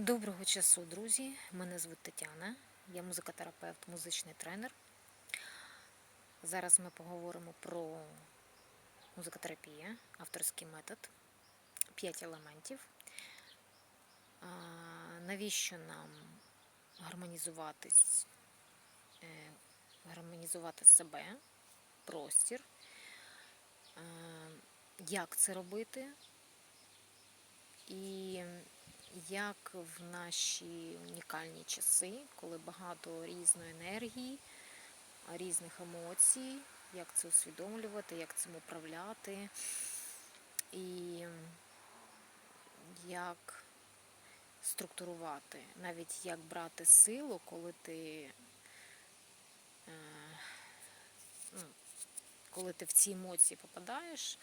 Доброго часу, друзі! Мене звуть Тетяна, я музикотерапевт, музичний тренер. Зараз ми поговоримо про музикотерапію, авторський метод, 5 елементів. Навіщо нам гармонізуватись, е, гармонізувати себе, простір, як це робити? І як в наші унікальні часи, коли багато різної енергії, різних емоцій, як це усвідомлювати, як цим управляти, і як структурувати, навіть як брати силу, коли ти, е, ну, коли ти в ці емоції попадаєш,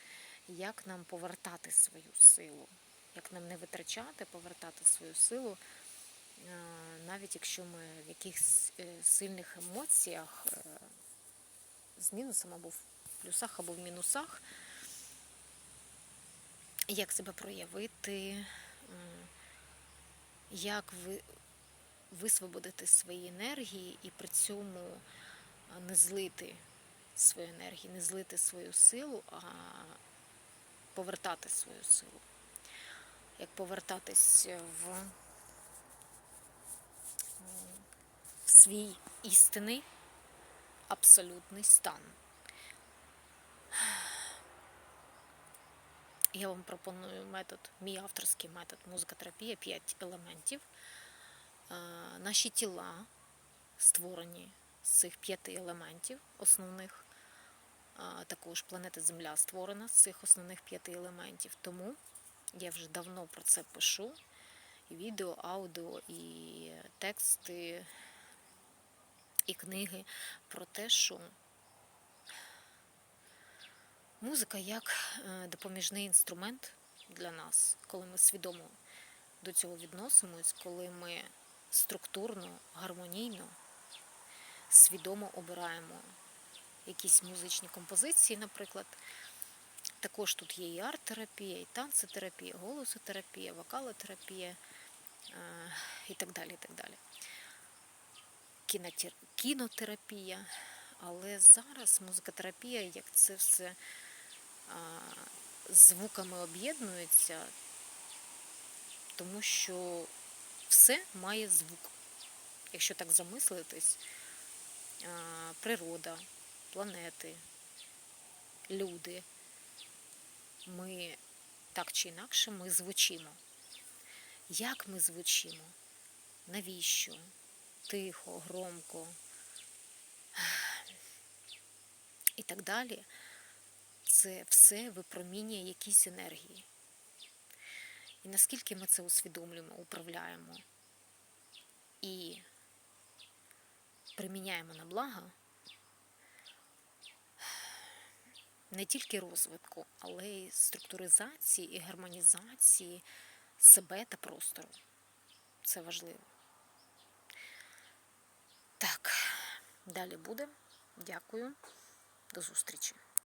як нам повертати свою силу як нам не витрачати, повертати свою силу, е, навіть якщо ми в якихось е, сильних емоціях е, з мінусом або в плюсах, або в мінусах, як себе проявити, як висвободити свої енергії і при цьому не злити свою енергію, не злити свою силу, а повертати свою силу повертатись в, в свій істинний абсолютний стан. Я вам пропоную метод, мій авторський метод музикотерапія 5 елементів. Наші тіла створені з цих п'яти елементів основних. Також планета Земля створена з цих основних п'яти елементів. Тому я вже давно про це пишу. І відео, аудіо, і тексти, і книги про те, що музика як е, допоміжний інструмент для нас, коли ми свідомо до цього відносимось, коли ми структурно, гармонійно, свідомо обираємо якісь музичні композиції, наприклад. Також тут є і арт-терапія, і танцетерапія, голосотерапія, вокалотерапія е, і так далі. і так далі. Кінотерапія. Але зараз музикотерапія, як це все звуками об'єднується, тому що все має звук. Якщо так замислитись, природа, планети, люди ми так чи інакше ми звучимо. Як ми звучимо? Навіщо? Тихо, громко і так далі. Це все випромінює якісь енергії. І наскільки ми це усвідомлюємо, управляємо і приміняємо на благо, не тільки розвитку, але й структуризації і гармонізації себе та простору. Це важливо. Так, далі буде. Дякую. До зустрічі.